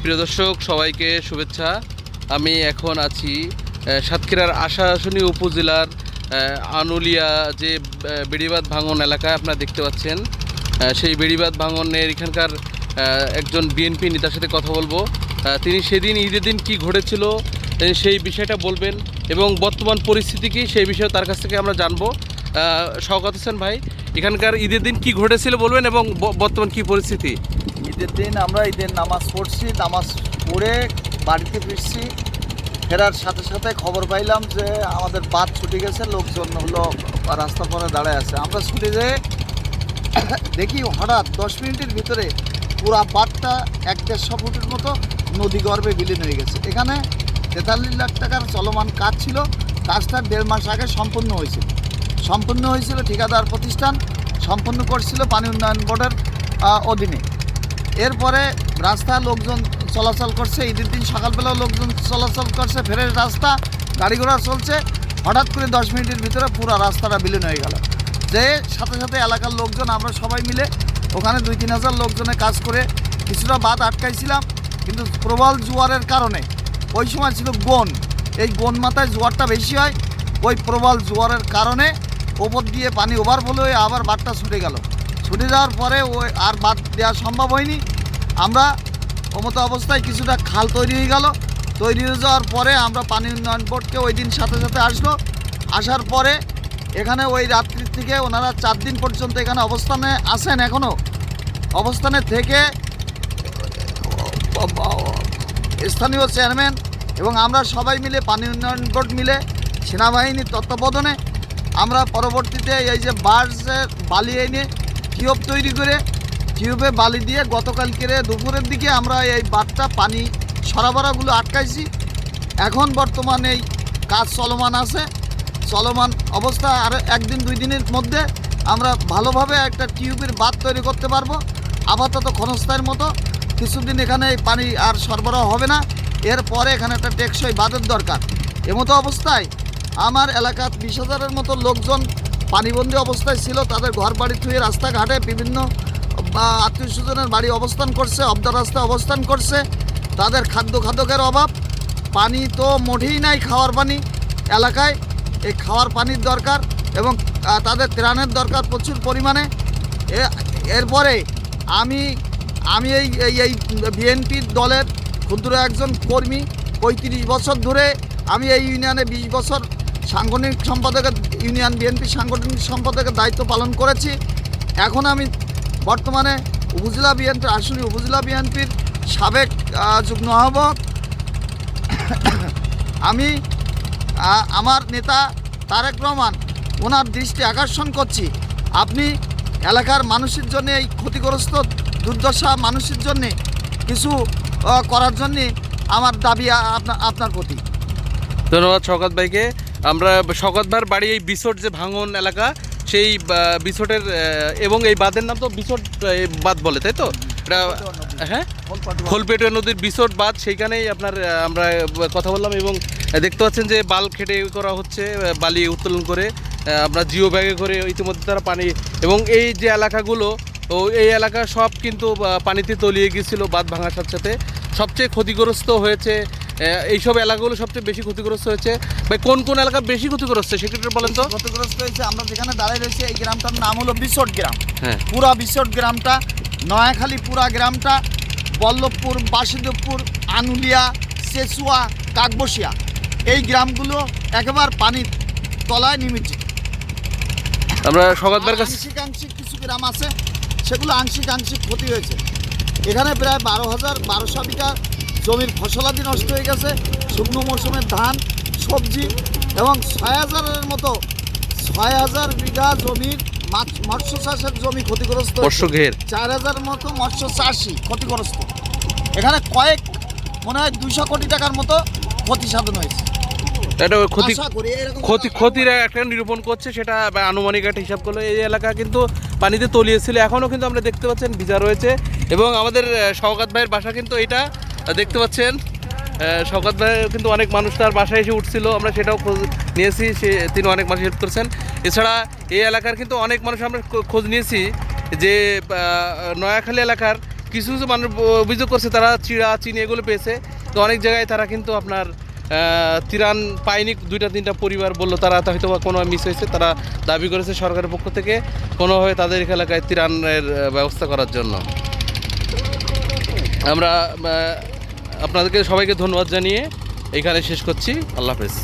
প্রিয় দর্শক সবাইকে শুভেচ্ছা। আমি এখন আছি সাতক্ষীরার আশাশুনি উপজেলার আনুলিয়া যে আহ, বেড়িবাঁধ ভাঙন এলাকায় আপনারা দেখতে পাচ্ছেন। সেই বেড়িবাঁধ ভাঙনের এখানকার একজন বিএনপি নেতার সাথে কথা বলব। তিনি সেদিন ঈদের দিন কী ঘটেছিল সেই বিষয়টা বলবেন এবং বর্তমান পরিস্থিতি কি সেই বিষয়ে তার কাছ থেকে আমরা জানব। শওকত হোসেন ভাই। এখানকার ঈদের দিন কি ঘটেছিল বলবেন এবং বর্তমান কি পরিস্থিতি? ঈদের দিন আমরা ঈদের নামাজ পড়ছি, নামাজ পড়ে বাড়িতে ফিরছি। ফেরার সাথে সাথে খবর পাইলাম যে আমাদের বাদ ছুটে গেছে, লোকজন হলো রাস্তা পরে দাঁড়ায় আছে। আমরা ছুটে যেয়ে দেখি হঠাৎ দশ মিনিটের ভিতরে পুরা বাঁধটা এক দেড়শো ফুটের মতো নদী গর্ভে বিলীন হয়ে গেছে। এখানে তেতাল্লিশ লাখ টাকার চলমান কাজ ছিল। কাজটা দেড় মাস আগে সম্পূর্ণ হয়েছিল। সম্পূর্ণ হয়েছিল ঠিকাদার প্রতিষ্ঠান। সম্পূর্ণ করছিল পানি উন্নয়ন বোর্ডের অধীনে। এরপরে রাস্তা লোকজন চলাচল করছে, ঈদের দিন সকালবেলা লোকজন চলাচল করছে, ফেরের রাস্তা, গাড়ি ঘোড়া চলছে। হঠাৎ করে দশ মিনিটের ভিতরে পুরো রাস্তাটা বিলীন হয়ে গেল। যে সাথে সাথে এলাকার লোকজন, আমরা সবাই মিলে ওখানে দুই তিন হাজার লোকজনে কাজ করে কিছুটা বাদ আটকাইছিলাম। কিন্তু প্রবল জোয়ারের কারণে ওই সময় ছিল গন। এই গন মাথায় জোয়ারটা বেশি হয়। ওই প্রবল জোয়ারের কারণে ওপর দিয়ে পানি ওভারফ্লো হয়ে আবার বাঁধটা ছুটে গেল। ছুটে যাওয়ার পরে ওই আর বাদ দেওয়া সম্ভব হয়নি। আমরা মতো অবস্থায় কিছুটা খাল তৈরি হয়ে গেল। তৈরি হয়ে যাওয়ার পরে আমরা পানি উন্নয়ন বোর্ডকে ওই দিন সাথে সাথে আসলো। আসার পরে এখানে ওই রাত্রির থেকে ওনারা চার দিন পর্যন্ত এখানে অবস্থানে আসেন এখনও অবস্থানে থেকে স্থানীয় চেয়ারম্যান এবং আমরা সবাই মিলে পানি উন্নয়ন বোর্ড মিলে সেনাবাহিনীর তত্ত্বাবধানে আমরা পরবর্তীতে এই যে বার্সের বালি এনে টিউব তৈরি করে টিউবে বালি দিয়ে গতকালকের দুপুরের দিকে আমরা এই বাঁধটা পানি সরবরাহগুলো আটকাইছি। এখন বর্তমানে এই কাজ চলমান আছে। চলমান অবস্থা আর একদিন, দুই দিনের মধ্যে আমরা ভালোভাবে একটা টিউবের বাঁধ তৈরি করতে পারব, আপাতত ক্ষণস্থায়ের মতো। কিছুদিন এখানে পানি আর সরবরাহ হবে না। এরপরে এখানে একটা টেকসই বাঁধের দরকার। এমতো অবস্থায় আমার এলাকার বিশ হাজারের মতো লোকজন পানিবন্দী অবস্থায় ছিল, তাদের ঘর বাড়ি থুয়ে রাস্তাঘাটে বিভিন্ন আত্মীয় স্বজনের বাড়ি অবস্থান করছে, অবদা রাস্তায় অবস্থান করছে। তাদের খাদ্য খাদকের অভাব, পানি তো মোটেই নাই খাওয়ার পানি এলাকায়। এই খাওয়ার পানির দরকার এবং তাদের ত্রাণের দরকার প্রচুর পরিমাণে। এরপরে আমি আমি এই, এই- এই বিএনপির দলের ক্ষুদ্র একজন কর্মী, পঁয়ত্রিশ বছর ধরে আমি এই ইউনিয়নে বিশ বছর সাংগঠনিক সম্পাদকের ইউনিয়ন বিএনপি সাংগঠনিক সম্পাদকের দায়িত্ব পালন করেছি। এখন আমি বর্তমানে উপজেলা বিএনপি আসলে উপজেলা বিএনপির সাবেক যুগ্ম আহ্বায়ক। আমি আমার নেতা তারেক রহমান, ওনার দৃষ্টি আকর্ষণ করছি। আপনি এলাকার মানুষের জন্য, এই ক্ষতিগ্রস্ত দুর্দশা মানুষের জন্যে কিছু করার জন্যে আমার দাবি আপনার আপনার প্রতি। ধন্যবাদ শওকত ভাইকে। আমরা শওকত বাড়ি এই বিসট যে ভাঙন এলাকা, সেই বিসটের এবং এই বাঁধের নাম তো বিসট বাঁধ বলে, তাই তো? এটা হ্যাঁ? খোলপেটুয়া নদীর বিসট বাঁধ, সেইখানেই আপনার আমরা কথা বললাম এবং দেখতে পাচ্ছেন যে বাল খেটে করা হচ্ছে বালি উত্তোলন করে আমরা জিও ব্যাগে করে ইতিমধ্যে তারা পানি, এবং এই যে এলাকাগুলো, ও, এই এলাকা সব কিন্তু পানিতে তলিয়ে গিয়েছিল বাঁধ ভাঙার সাথে সাথে। সবচেয়ে ক্ষতিগ্রস্ত হয়েছে এইসব এলাকাগুলো সবচেয়ে বেশি ক্ষতিগ্রস্ত হয়েছে। ভাই কোন কোন এলাকা বেশি ক্ষতিগ্রস্ত সেক্ষেত্রে বলেন তো? ক্ষতিগ্রস্ত হয়েছে আমরা যেখানে দাঁড়িয়ে রয়েছি এই গ্রামটার নাম হলো বিশট গ্রাম। হ্যাঁ। পুরা বিশট গ্রামটা নয়াখালী পুরা গ্রামটা বল্লভপুর বাসুদেবপুর আনুলিয়া চেচুয়া কাকবসিয়া এই গ্রামগুলো একেবারে পানির তলায় নিমিচ্ছে আমরা সকাল কাছে আংশিক আংশিক কিছু গ্রাম আছে সেগুলো আংশিক আংশিক ক্ষতি হয়েছে। এখানে প্রায় বারো হাজার বারোশো বিঘা জমির ফসলাদি নষ্ট হয়ে গেছে শুকনো মৌসুমের ধান সবজি এবং ছয় হাজারের মতো ছয় হাজার বিঘা জমির মাছ মৎস্য চাষের জমি ক্ষতিগ্রস্ত। চার হাজার মতো মৎস্য চাষি ক্ষতিগ্রস্ত। এখানে কয়েক মনে হয় দুইশো কোটি টাকার মতো ক্ষতি সাধন হয়েছে। এটা ক্ষতি ক্ষতির একটা নিরূপণ করছে সেটা আনুমানিক একটা হিসাব করলে এই এলাকা কিন্তু পানিতে তলিয়েছিল। এখনও কিন্তু আমরা দেখতে পাচ্ছেন ভিজা রয়েছে এবং আমাদের শওকাত ভাইয়ের বাসা কিন্তু এটা দেখতে পাচ্ছেন শওকাত ভাই কিন্তু অনেক মানুষ তার বাসায় এসে উঠছিল, আমরা সেটাও খোঁজ নিয়েছি, সে তিনি অনেক মানুষ হেল্প করেছেন। এছাড়া এই এলাকার কিন্তু অনেক মানুষ আমরা খোঁজ নিয়েছি যে নয়াখালী এলাকার কিছু কিছু মানুষ অভিযোগ করছে, তারা চিড়া, চিনি এগুলো পেয়েছে। তো অনেক জায়গায় তারা কিন্তু আপনার তিরান পায়নি, দুইটা, তিনটা পরিবার বলল তারা হয়তো কোনো মিস হয়েছে, তারা দাবি করেছে সরকারের পক্ষ থেকে কোনোভাবে তাদের এলাকায় তিরানের ব্যবস্থা করার জন্য। আমরা আপনাদেরকে সবাইকে ধন্যবাদ জানিয়ে এখানে শেষ করছি। আল্লাহ হাফেজ।